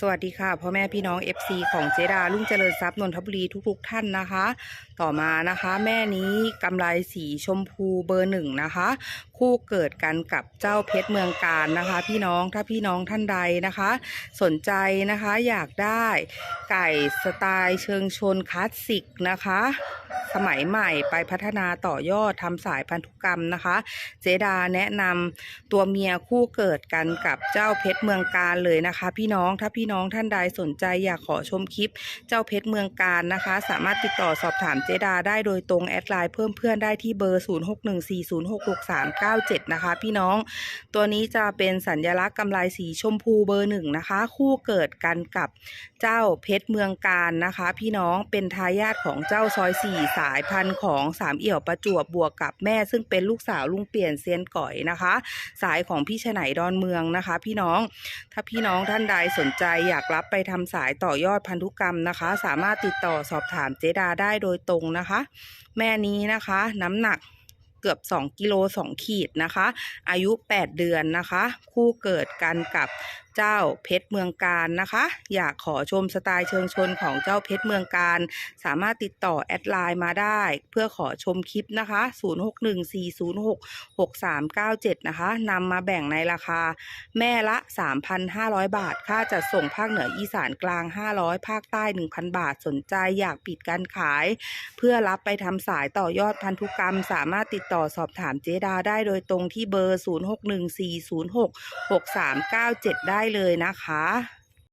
สวัสดีค่ะพ่อแม่พี่น้อง FC ของเจดาลุ่งเจริญทรัพย์นนทบุรีทุก ๆ ท่านนะคะ ต่อมานะคะ แม่นี้กำไรสีชมพูเบอร์หนึ่งนะคะ คู่เกิดกันกับเจ้าเพชรเมืองการนะคะ พี่น้องถ้าพี่น้องท่านใดนะคะ สนใจนะคะอยากได้ไก่สไตล์เชิงชนคลาสสิกนะคะ สมัยใหม่ไปพัฒนาต่อยอดทำสายพันธุกรรมนะคะ เจดาแนะนำตัวเมียคู่เกิดกันกับเจ้าเพชรเมืองการเลยนะคะ พี่น้องถ้าพี่ี่น้องท่านใดสนใจอยากขอชมคลิปเจ้าเพชรเมืองการนะคะ สามารถติดต่อสอบถามเจดาได้โดยตรงแอดไลน์เพิ่มเพื่อนได้ที่เบอร์ 0614066397 นะคะ พี่น้อง ตัวนี้จะเป็นสัญลักษณ์กำไลสีชมพูเบอร์หนึ่งนะคะ คู่เกิดกันกับเจ้าเพชรเมืองการนะคะ พี่น้องเป็นทายาทของเจ้าซอยสี่สายพันธุ์ของสามเอี่ยวประจวบบวกกับแม่ ซึ่งเป็นลูกสาวลุงเปลี่ยนเซียนก่อยนะคะ สายของพี่ชไหนดอนเมืองนะคะ พี่น้องถ้าพี่น้องท่านใดสนใจอยากรับไปทำสายต่อยอดพันธุกรรมนะคะ สามารถติดต่อสอบถามเจดาได้โดยตรงนะคะ แม่นี้นะคะ น้ำหนักเกือบ 2 กิโล 2 ขีดนะคะ อายุ 8 เดือนนะคะ คู่เกิดกันกับ เจ้าเพชรเมืองการนะคะ อยากขอชมสไตล์เชิงชนของเจ้าเพชรเมืองการ สามารถติดต่อแอดไลน์มาได้ เพื่อขอชมคลิปนะคะ 0614066397 นะคะนำมาแบ่งในราคาแม่ละ 3,500 บาท ค่าจัดส่งภาคเหนืออีสานกลาง 500 ภาคใต้ 1,000 บาทสนใจอยากปิดการขาย เพื่อรับไปทำสายต่อยอดพันธุกรรม สามารถติดต่อสอบถามเจดาได้โดยตรงที่เบอร์ 0614066397 ได้เลยนะคะ